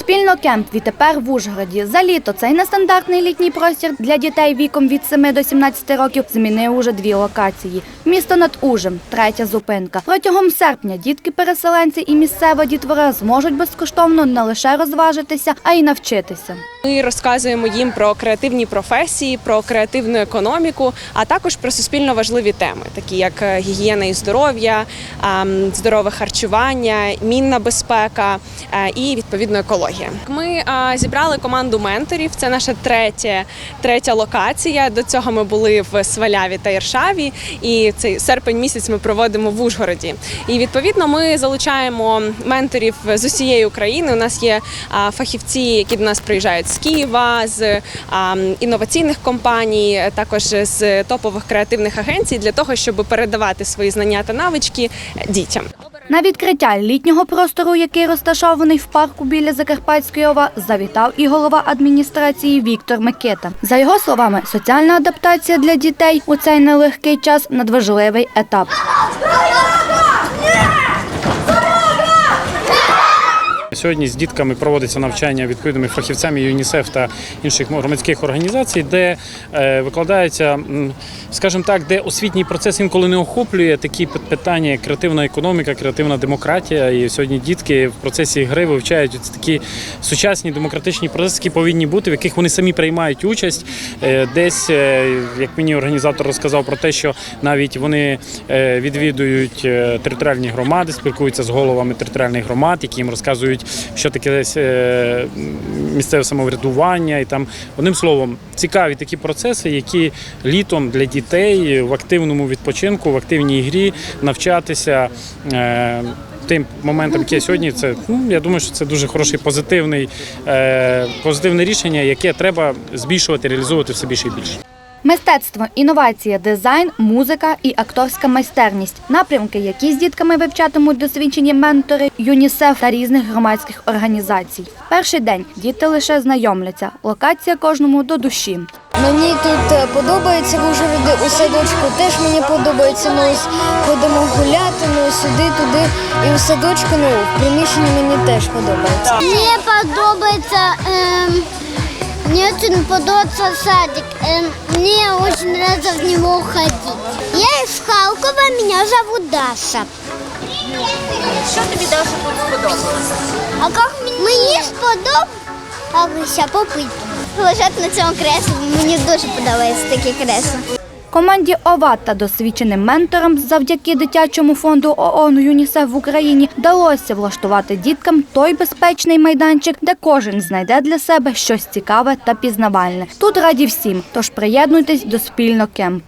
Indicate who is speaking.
Speaker 1: Спільно кемп відтепер в Ужгороді. За літо цей нестандартний літній простір для дітей віком від 7 до 17 років змінив уже дві локації. Місто над Ужем, третя зупинка. Протягом серпня дітки-переселенці і місцева дітвора зможуть безкоштовно не лише розважитися, а й навчитися.
Speaker 2: Ми розказуємо їм про креативні професії, про креативну економіку, а також про суспільно важливі теми, такі як е, гігієна і здоров'я, здорове харчування, мінна безпека е, і відповідно екологія. Ми е, зібрали команду менторів. Це наша третя, третя локація. До цього ми були в Сваляві та Іршаві, і цей серпень місяць ми проводимо в Ужгороді. І відповідно ми залучаємо менторів з усієї України. У нас є а, фахівці, які до нас приїжджають з Києва, з а, інноваційних компаній, також з топових креативних агенцій для того, щоб передавати свої знання та навички дітям.
Speaker 1: На відкриття літнього простору, який розташований в парку біля Закарпатської ОВА, завітав і голова адміністрації Віктор Микита. За його словами, соціальна адаптація для дітей у цей нелегкий час надважливий етап.
Speaker 3: Сьогодні з дітками проводиться навчання відповідними фахівцями ЮНІСЕФ та інших громадських організацій, де е, викладається, скажімо так, де освітній процес інколи не охоплює такі питання, як креативна економіка, креативна демократія. І сьогодні дітки в процесі гри вивчають такі сучасні демократичні процеси, які повинні бути, в яких вони самі приймають участь. Е, Десь, е, як мені організатор розказав про те, що навіть вони відвідують територіальні громади, спілкуються з головами територіальних громад, які їм розказують, що таке е, місцеве самоврядування. І там одним словом, цікаві такі процеси, які літом для дітей в активному відпочинку, в активній грі навчатися. е, Тим моментом, яке сьогодні, це ну я думаю, що це дуже хороший позитивний, е, позитивне рішення, яке треба збільшувати, реалізовувати все більше і більше.
Speaker 1: Мистецтво, інновація, дизайн, музика і акторська майстерність напрямки, які з дітками вивчатимуть досвідчені ментори ЮНІСЕФ та різних громадських організацій. Перший день діти лише знайомляться. Локація кожному до душі.
Speaker 4: Мені тут е, подобається в Ужгороді у садочку. Теж мені подобається. Ну ось ходимо гуляти, ну сюди, туди. І у садочку, ну в приміщенні мені теж подобається.
Speaker 5: Мне подобается, эм, мне очень подобается садик. Эм, мне очень нравится в него ходить. Я из Халкова, меня зовут Даша.
Speaker 6: Що тобі Даша тут сподобалося?
Speaker 5: А как мне? Мені сподобалося попити. Лежати на цьому креслі, мені дуже подобається таке кресло.
Speaker 1: Команді ОВА та досвідченим менторам завдяки дитячому фонду ООН ЮНІСЕФ в Україні вдалося влаштувати діткам той безпечний майданчик, де кожен знайде для себе щось цікаве та пізнавальне. Тут раді всім, тож приєднуйтесь до спільно кемп.